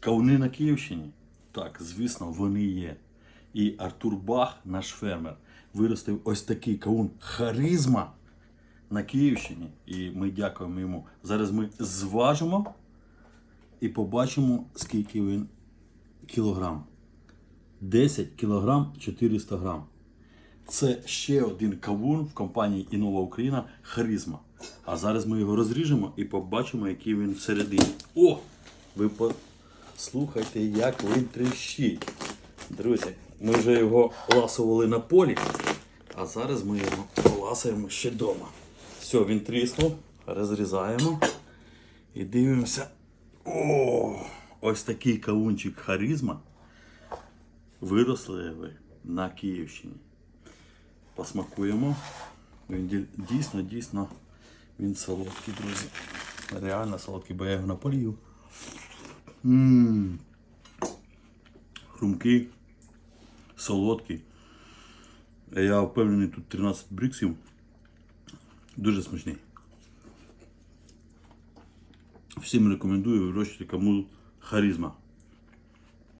Кавуни на Київщині? Так, звісно, вони є. І Артур Бах, наш фермер, виростив ось такий кавун харизма на Київщині. І ми дякуємо йому. Зараз ми зважимо і побачимо, скільки він кілограм. 10 кілограм 400 грам. Це ще один кавун в компанії Інова Україна Харизма. А зараз ми його розріжемо і побачимо, який він всередині. О! Ви послухайте, як він тріщить. Друзі, ми вже його ласували на полі, а зараз ми його ласуємо ще вдома. Все, він тріснув, розрізаємо і дивимося. О! Ось такий кавунчик Харизма виросли ви на Київщині. Посмакуємо. Він дійсно, дійсно, він солодкий, друзі. Реально солодкий, бо я його наполію. Ммм. Хрумкий, солодкий. Я впевнений, тут 13 бриксів. Дуже смачний. Всім рекомендую вирощувати кому харизма.